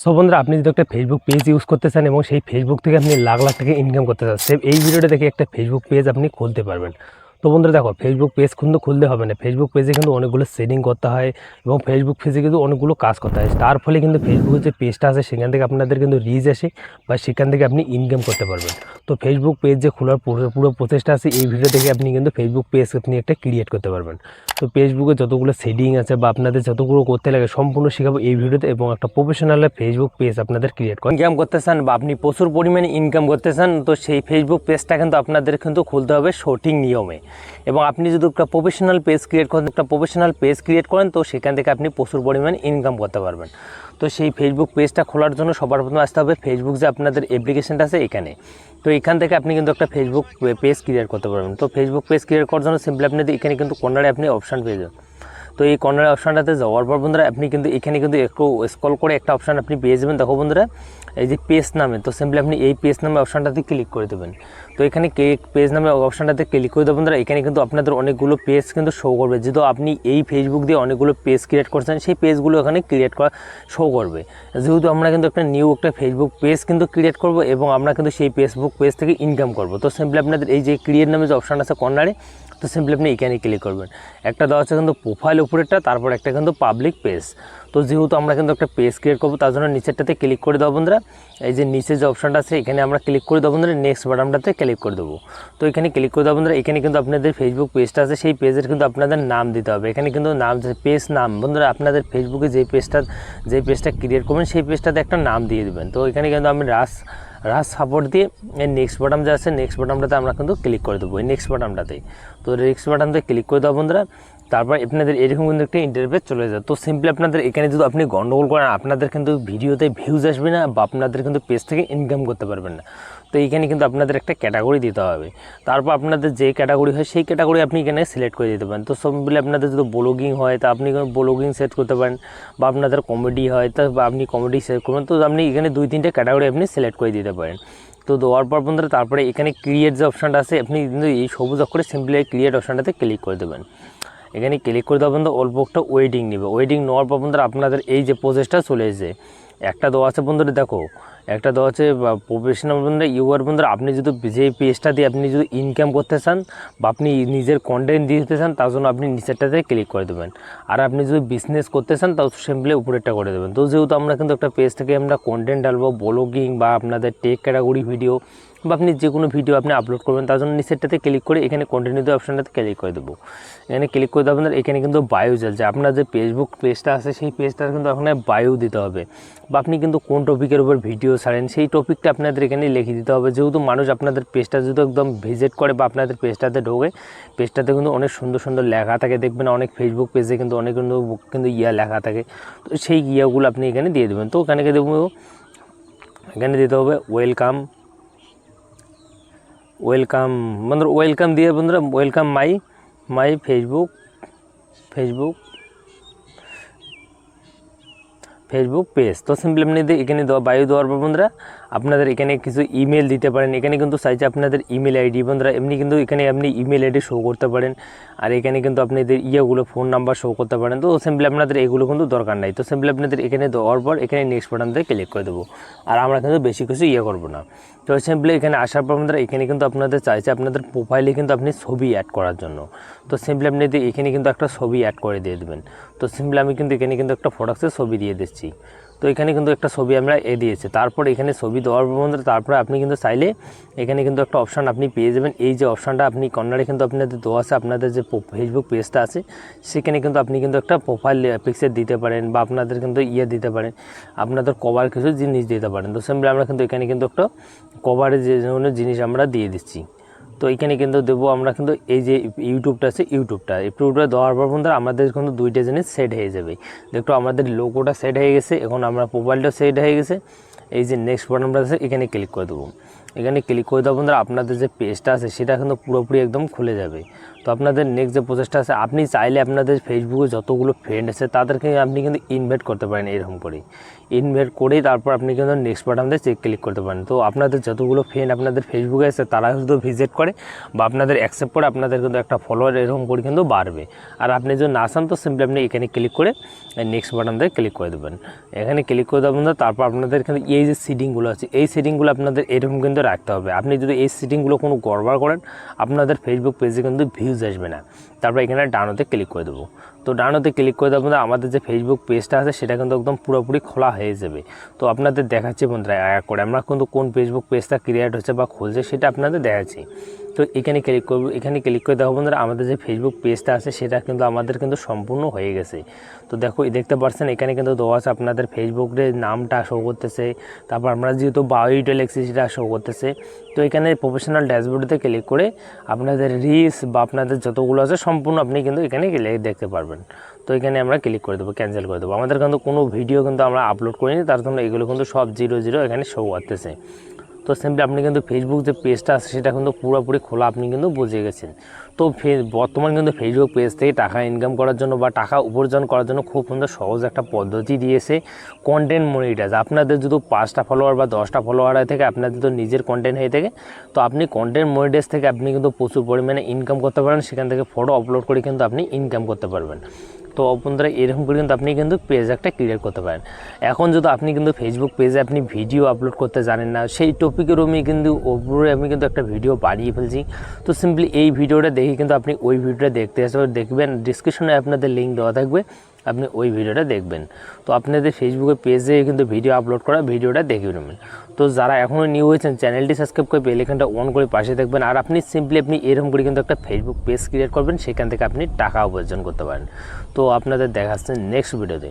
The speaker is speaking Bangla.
সো বন্ধুরা, আপনি যদি একটা ফেসবুক পেজ ইউজ করতে চান এবং সেই ফেসবুক থেকে আপনি লাখ লাখ টাকা ইনকাম করতে চান সেম এই ভিডিওটা দেখে একটা ফেসবুক পেজ আপনি খুলতে পারবেন। তো বন্ধুরা দেখো ফেসবুক পেজ কিন্তু খুলতে হবে না। ফেসবুক পেজে কিন্তু অনেকগুলো সেটিং করতে হয় এবং ফেসবুক পেজে কিন্তু অনেকগুলো কাজ করতে হয়। তার ফলে কিন্তু ফেসবুকের যে পেজটা আছে, সেখান থেকে আপনাদের কিন্তু রিচ আসে বা সেখান থেকে আপনি ইনকাম করতে পারবেন। তো ফেসবুক পেজ যে খোলার পুরো পুরো প্রচেষ্টা আছে, এই ভিডিও থেকে আপনি কিন্তু ফেসবুক পেজ আপনি একটা ক্রিয়েট করতে পারবেন। তো ফেসবুকে যতগুলো সেটিং আছে বা আপনাদের যতগুলো করতে লাগে, সম্পূর্ণ শেখাবো এই ভিডিওতে এবং একটা প্রফেশনাল ফেসবুক পেজ আপনাদের ক্রিয়েট করেন ইনকাম করতে চান বা আপনি প্রচুর পরিমাণে ইনকাম করতে চান, তো সেই ফেসবুক পেজটা কিন্তু আপনাদের কিন্তু খুলতে হবে সঠিক নিয়মে। এবং আপনি যদি একটা প্রফেশনাল পেজ ক্রিয়েট করেন, একটা প্রফেশনাল পেজ ক্রিয়েট করেন, তো সেখান থেকে আপনি প্রচুর পরিমাণ ইনকাম করতে পারবেন। তো সেই ফেসবুক পেজটা খোলার জন্য সবার প্রথমে আসতে হবে ফেসবুক যে আপনাদের অ্যাপ্লিকেশনটা আছে এখানে। তো এখান থেকে আপনি কিন্তু একটা ফেসবুক পেজ ক্রিয়েট করতে পারবেন। তো ফেসবুক পেজ ক্রিয়েট করার জন্য সিম্পলি আপনি এখানে কিন্তু কর্নারে আপনি অপশান পেয়ে যাবেন। তো এই কর্নার অপশানটাতে যাওয়ার পর বন্ধুরা, আপনি কিন্তু এখানে কিন্তু একটু স্ক্রল করে একটা অপশান আপনি পেয়ে যাবেন। দেখো বন্ধুরা, এই যে পেজ নামে, তো সিম্পলি আপনি এই পেজ নামে অপশানটাতে ক্লিক করে দেবেন। তো এখানে পেজ নামে অপশানটাতে ক্লিক করে দেবেন বন্ধুরা, এখানে কিন্তু আপনাদের অনেকগুলো পেজ কিন্তু শো করবে। যেহেতু আপনি এই ফেসবুক দিয়ে অনেকগুলো পেজ ক্রিয়েট করছেন, সেই পেজগুলো এখানে ক্রিয়েট করা শো করবে। যেহেতু আমরা কিন্তু একটা নিউ একটা ফেসবুক পেজ কিন্তু ক্রিয়েট করব এবং আমরা কিন্তু সেই ফেসবুক পেজ থেকে ইনকাম করব। তো সিম্পলি আপনাদের এই যে ক্রিয়েট নামে যে অপশান আছে কর্নারে তো সিম্পলি আপনি এখানে ক্লিক করবেন। একটা দেওয়া হচ্ছে কিন্তু প্রোফাইল উপরেরটা, তারপর একটা কিন্তু পাবলিক পেজ তো যেহেতু আমরা কিন্তু একটা পেজ ক্রিয়েট করব, তার জন্য নিচেরটাতে ক্লিক করে দেবো বন্ধুরা। এই যে নিচে যে অপশানটা আছে, এখানে আমরা ক্লিক করে দেবো বন্ধুরা নেক্সট বাটনটাতে ক্লিক করে দেবো। তো এখানে ক্লিক করে দেবো বন্ধুরা, এখানে কিন্তু আপনাদের ফেসবুক পেজটা আছে, সেই পেজের কিন্তু আপনাদের নাম দিতে হবে। এখানে কিন্তু নাম পেজ নাম, বন্ধুরা, আপনাদের ফেসবুকে যে পেজটা যে পেজটা ক্রিয়েট করবেন, সেই পেজটাতে একটা নাম দিয়ে দেবেন। তো এখানে কিন্তু আমি রাস রাস সাপোর্ট দিয়ে এই নেক্সট বাটন যে আছে নেক্সট বাটনটাতে আমরা কিন্তু ক্লিক করে দেবো, এই নেক্সট বাটনটাতেই তো নেক্সট বাটনতে ক্লিক করে দেবো বন্ধুরা তারপর আপনাদের এরকম কিন্তু একটা ইন্টারভিউ চলে যায়। তো সিম্পলি আপনাদের এখানে যদি আপনি গন্ডগোল করেন, আপনাদের কিন্তু ভিডিওতে ভিউজ আসবে না বা আপনাদের কিন্তু পেজ থেকে ইনকাম করতে পারবেন না। তো এইখানে কিন্তু আপনাদের একটা ক্যাটাগরি দিতে হবে। তারপর আপনাদের যে ক্যাটাগরি হয়, সেই ক্যাটাগরি আপনি এখানে সিলেক্ট করে দিতে পারেন। তো সিম্পলি আপনাদের যদি ব্লগিং হয়, তা আপনি ব্লগিং সেট করতে পারেন বা আপনাদের কমেডি হয়, তা বা আপনি কমেডি সেট করবেন। তো আপনি এখানে দুই, তিনটে ক্যাটাগরি আপনি সিলেক্ট করে দিতে পারেন। তো দেওয়ার পর বন্ধুরা, তারপরে এখানে ক্রিয়েট যে অপশানটা আছে, আপনি কিন্তু এই সবুজ অক্ষরে সিম্পলি ক্রিয়েট অপশানটাতে ক্লিক করে দেবেন। এখানে ক্লিক করে দেওয়া বন্ধু অল্প একটা ওয়েটিং নেবে। ওয়েটিং নেওয়ার পর বন্ধুরা আপনাদের এই যে প্রসেসটা চলে এসেছে। একটা দেওয়া আছে বন্ধুরা দেখো, একটা দেওয়া আছে প্রফেশনাল বন্ধুরা ইউআর বন্ধুরা, আপনি যদি যে পেজটা দিয়ে আপনি যদি ইনকাম করতে চান বা আপনি নিজের কন্টেন্ট দিতে চান, তার জন্য আপনি নিচেরটাতে ক্লিক করে দেবেন। আর আপনি যদি বিজনেস করতে চান, তাও সিম্পলি উপরেরটা করে দেবেন। তো যেহেতু আমরা কিন্তু একটা পেজ থেকে আমরা কন্টেন্ট ডালবো ব্লগিং বা আপনাদের টেক ক্যাটাগরি ভিডিও বা আপনি যে কোনো ভিডিও আপনি আপলোড করবেন, তার জন্য নিচেরটাতে ক্লিক করে এখানে কন্টিনিউ দেওয়া অপশানটাতে ক্লিক করে দেবো। এখানে ক্লিক করে আপনার এখানে কিন্তু বায়ো চলছে আপনার যে ফেসবুক পেজটা আছে, সেই পেজটার কিন্তু ওখানে বায়ু দিতে হবে। বা আপনি কিন্তু কোন টপিকের উপর ভিডিও ছাড়েন, সেই টপিকটা আপনাদের এখানে লিখে দিতে হবে। যেহেতু মানুষ আপনাদের পেজটা যদি একদম ভিজিট করে বা আপনাদের পেজটাতে ঢোকে পেজটাতে কিন্তু অনেক সুন্দর সুন্দর লেখা থাকে। দেখবেন অনেক ফেসবুক পেজে কিন্তু অনেক কিন্তু কিন্তু ইয়া লেখা থাকে। তো সেই ইয়াগুলো আপনি এখানে দিয়ে দেবেন। তো ওখানে দেবো এখানে দিতে হবে ওয়েলকাম ওয়েলকাম বন্ধুরা ওয়েলকাম দিয়ে বন্ধুরা welcome my my Facebook Facebook Facebook page তো সিম্পলি আপনি এখানে দেওয়া বায়ু দেওয়ার পর বন্ধুরা, আপনাদের এখানে কিছু ইমেল দিতে পারেন। এখানে কিন্তু চাইছে আপনাদের ইমেল আইডি বন্ধুরা, এমনি কিন্তু এখানে আপনি ইমেল আইডি শো করতে পারেন। আর এখানে কিন্তু আপনাদের ইয়েগুলো ফোন নাম্বার শো করতে পারেন। তো সিম্পলি আপনাদের এগুলো কিন্তু দরকার নাই। তো সিম্পলি আপনাদের এখানে দেওয়ার পর এখানে নেক্সট বাটন দিয়ে ক্লিক করে দেবো। আর আমরা কিন্তু বেশি কিছু ইয়ে করব না। তো সিম্পলি এখানে আসার পর বন্ধুরা, এখানে কিন্তু আপনাদের চাইছে আপনাদের প্রোফাইলে কিন্তু আপনি ছবি অ্যাড করার জন্য। তো সিম্পলি আপনি এখানে কিন্তু একটা ছবি অ্যাড করে দিয়ে দেবেন, তো সিম্পলি আমি কিন্তু এখানে কিন্তু একটা ফটোক্সের ছবি দিয়ে দিচ্ছি। তো এখানে কিন্তু একটা ছবি আমরা এ দিয়েছি। তারপর এখানে ছবি দেওয়ার বন্ধুরা, তারপরে আপনি কিন্তু চাইলে এখানে কিন্তু একটা অপশান আপনি পেয়ে যাবেন। এই যে অপশানটা আপনি কর্নারে কিন্তু আপনাদের দেওয়া আছে, আপনাদের যে ফেসবুক পেজটা আছে, সেখানে কিন্তু আপনি কিন্তু একটা প্রোফাইল পিকচার দিতে পারেন বা আপনাদের কিন্তু ইয়ে দিতে পারেন। আপনাদের কভার কিছু জিনিস দিতে পারেন। তো সিম্পলি আমরা কিন্তু এখানে কিন্তু একটা কভারের যে জিনিস আমরা দিয়ে দিচ্ছি। তো এখানে কিন্তু দেবো আমরা কিন্তু এই যে ইউটিউবটা আছে, ইউটিউবটা। ইউটিউবটা দেওয়ার পর বন্ধুরা আমাদের কিন্তু দুইটা জিনিস সেট হয়ে যাবে। দেখো আমাদের লোকোটা সেট হয়ে গেছে, এখন আমরা মোবাইলটা সেট হয়ে গেছে। এই যে নেক্সট বাটনটা আছে, এখানে ক্লিক করে দেবো। এখানে ক্লিক করে দেওয়া বন্ধুরা আপনাদের যে পেজটা আছে, সেটা কিন্তু পুরোপুরি একদম খুলে যাবে। তো আপনাদের নেক্সট যে প্রসেসটা আছে, আপনি চাইলে আপনাদের ফেসবুকে যতগুলো ফ্রেন্ড আছে, তাদেরকে আপনি কিন্তু ইনভাইট করতে পারেন এরকম করেই। ইনভাইট করেই তারপর আপনি কিন্তু নেক্সট বাটনতে চেক ক্লিক করতে পারেন। তো আপনাদের যতগুলো ফ্রেন্ড আপনাদের ফেসবুকে আছে, তারা শুধু ভিজিট করে বা আপনাদের অ্যাকসেপ্ট করে, আপনাদের কিন্তু একটা ফলোয়ার এরকম করে কিন্তু বাড়বে। আর আপনি যদি না চান, তো সিম্পলি আপনি এখানে ক্লিক করে নেক্সট বাটনতে ক্লিক করে দেবেন। এখানে ক্লিক করে দেবেন তারপর আপনাদের এখানে এই যে সিটিংগুলো আছে, এই সিটিংগুলো আপনাদের এরকম কিন্তু রাখতে হবে। আপনি যদি এই সিটিংগুলো কোনো গড়বড় করেন, আপনাদের ফেসবুক পেজে কিন্তু ভিউজ আসবে না। তারপর এখানে ডানোতে ক্লিক করে দেবো। তো ডানোতে ক্লিক করে দেবো আমাদের যে ফেসবুক পেজটা আছে, সেটা কিন্তু একদম পুরোপুরি খোলা হয়ে যাবে। তো আপনাদের দেখাচ্ছি বন্ধুরা, এক করে। আমরা কিন্তু কোন ফেসবুক পেজটা ক্রিয়েট হচ্ছে বা খুলছে, সেটা আপনাদের দেখাচ্ছি। তো এখানে ক্লিক করব, এখানে ক্লিক করে দেখো বন্ধুরা, আমাদের যে ফেসবুক পেজটা আছে, সেটা কিন্তু আমাদের কিন্তু সম্পূর্ণ হয়ে গেছে। তো দেখো দেখতে পাচ্ছেন, এখানে কিন্তু দেওয়া আছে আপনাদের ফেসবুকের নামটা শো করতেছে, তারপর আমরা যেহেতু বায়োটা লিখছি, সেটা শো করতেছে। তো এখানে প্রফেশনাল ড্যাশবোর্ডে ক্লিক করে আপনাদের রিস বা আপনাদের যতগুলো আছে, সম্পূর্ণ আপনি কিন্তু এখানে দেখতে পারবেন। তো এখানে আমরা ক্লিক করে দেবো ক্যান্সেল করে দেবো। আমাদের কিন্তু কোনো ভিডিও কিন্তু আমরা আপলোড করিনি, তার জন্য এগুলো কিন্তু সব জিরো জিরো এখানে শো করতেছে। তো সিম্পলি আপনি কিন্তু ফেসবুক যে পেজটা আছে, সেটা কিন্তু পুরোপুরি খোলা আপনি কিন্তু বুঝে গেছেন। তো বর্তমান কিন্তু ফেসবুক পেজ থেকে টাকা ইনকাম করার জন্য বা টাকা উপার্জন করার জন্য খুব সুন্দর সহজ একটা পদ্ধতি দিয়েছে কন্টেন্ট মনিটাইজ আপনাদের যদি পাঁচটা ফলোয়ার বা দশটা ফলোয়ার থাকে, আপনাদের যদি নিজের কন্টেন্ট হয়ে থাকে, তো আপনি কন্টেন্ট মনিটাইজ থেকে আপনি কিন্তু প্রচুর পরিমাণে ইনকাম করতে পারেন। সেখান থেকে ফটো আপলোড করে কিন্তু আপনি ইনকাম করতে পারবেন। তো বন্ধুরা, এরকম করে কিন্তু আপনি কিন্তু পেজ একটা ক্রিয়েট করতে পারেন। এখন যদি আপনি কিন্তু ফেসবুক পেজে আপনি ভিডিও আপলোড করতে জানেন না, সেই টপিকের আমি কিন্তু ওপরে আমি কিন্তু একটা ভিডিও বাড়িয়ে ফেলছি। তো সিম্পলি এই ভিডিওটা দেখে কিন্তু আপনি ওই ভিডিওটা দেখতে আসবে দেখবেন ডিসক্রিপশনে আপনাদের লিঙ্ক দেওয়া থাকবে। আপনি ওই ভিডিওটা দেখবেন। তো আপনাদের ফেসবুকে পেজে কিন্তু ভিডিও আপলোড করা ভিডিওটা দেখে নেবেন। তো যারা এখনও নিউ হয়েছেন চ্যানেলটি সাবস্ক্রাইব করে বেল এখানটা অন করে পাশে দেখবেন আর আপনি সিম্পলি আপনি এরকম করে কিন্তু একটা ফেসবুক পেজ ক্রিয়েট করবেন, সেখান থেকে আপনি টাকা উপার্জন করতে পারেন। তো আপনাদের দেখাচ্ছেন নেক্সট ভিডিওতে